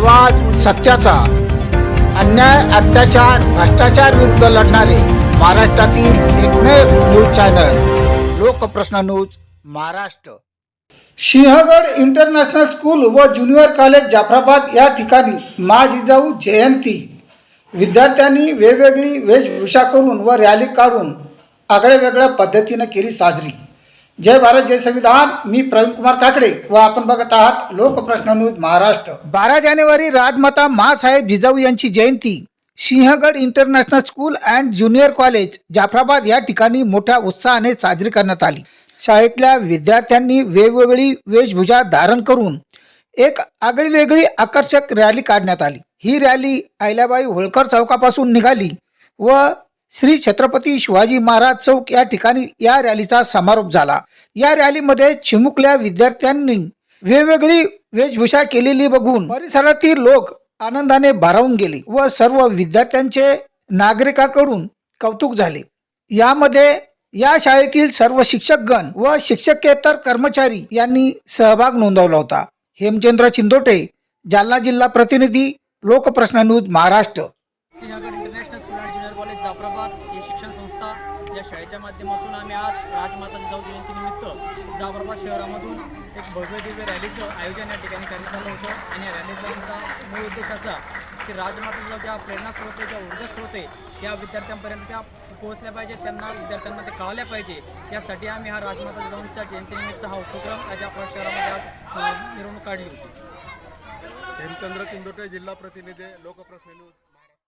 आवाज सत्याचा. अन्याय अत्याचार भ्रष्टाचार विरुद्ध लढणारे महाराष्ट्रातील एकमेव news channel Lokprashna news Maharashtra. Sinhagad international school व ज्युनियर कॉलेज जाफराबाद या ठिकाणी मा जिजाऊ जयंती. विद्यार्थ्यांनी वेगवेगळी वेशभूषा करून व रॅली काढून आगळ्या वेगळ्या पद्धतीनं केली साजरी. जय भारत जय संविधान. मी प्रवीण कुमार काकडे व आपण बघत आहात लोकप्रश्न न्यूज महाराष्ट्र. बारा जानेवारी राजमाता मासाहेब जिजाऊ यांची जयंती. Sinhagad international school and junior college Jafrabad या ठिकाणी मोठ्या उत्साहाने साजरी करण्यात आली. शाळेतल्या विद्यार्थ्यांनी वेगवेगळी वेशभूषा धारण करून एक आगळीवेगळी आकर्षक रॅली काढण्यात आली. ही रॅली अहिल्याबाई होळकर चौकापासून निघाली व श्री छत्रपती शिवाजी महाराज चौक या ठिकाणी या रॅलीचा समारोप झाला. या रॅलीमध्ये चिमुकल्या विद्यार्थ्यांनी वेगवेगळी वेशभूषा केलेली बघून परिसरातील लोक आनंदाने भारावून गेले व सर्व विद्यार्थ्यांचे नागरिकाकडून कौतुक झाले. यामध्ये या शाळेतील सर्व शिक्षकगण व शिक्षकेतर कर्मचारी यांनी सहभाग नोंदवला होता. हेमचंद्र चिंदोटे जालना जिल्हा प्रतिनिधी लोकप्रश्न न्यूज महाराष्ट्र. कॉलेज ही शिक्षण संस्था या शाळेच्या माध्यमातून आम्ही आज राजमाता जिजाऊ जयंतीनिमित्त जाफराबाद शहरामधून एक भव्य दिव्य रॅलीचं आयोजन या ठिकाणी करण्यात आलं होतं. आणि या रॅलीचा आमचा मूळ उद्देश असा की राजमाता जिजाऊ ज्या प्रेरणा स्रोत आहे, ज्या ऊर्जा स्रोत आहे त्या विद्यार्थ्यांपर्यंत त्या पोहोचल्या पाहिजे त्यांना विद्यार्थ्यांना ते कळल्या पाहिजे. यासाठी आम्ही हा राजमाता जिजाऊंच्या जयंतीनिमित्त हा उपक्रम आज शहरामध्ये आज मिरवणूक काढली होती. हेमचंद्र चिंदोटे जिल्हा प्रतिनिधी लोकप्रतिनिधी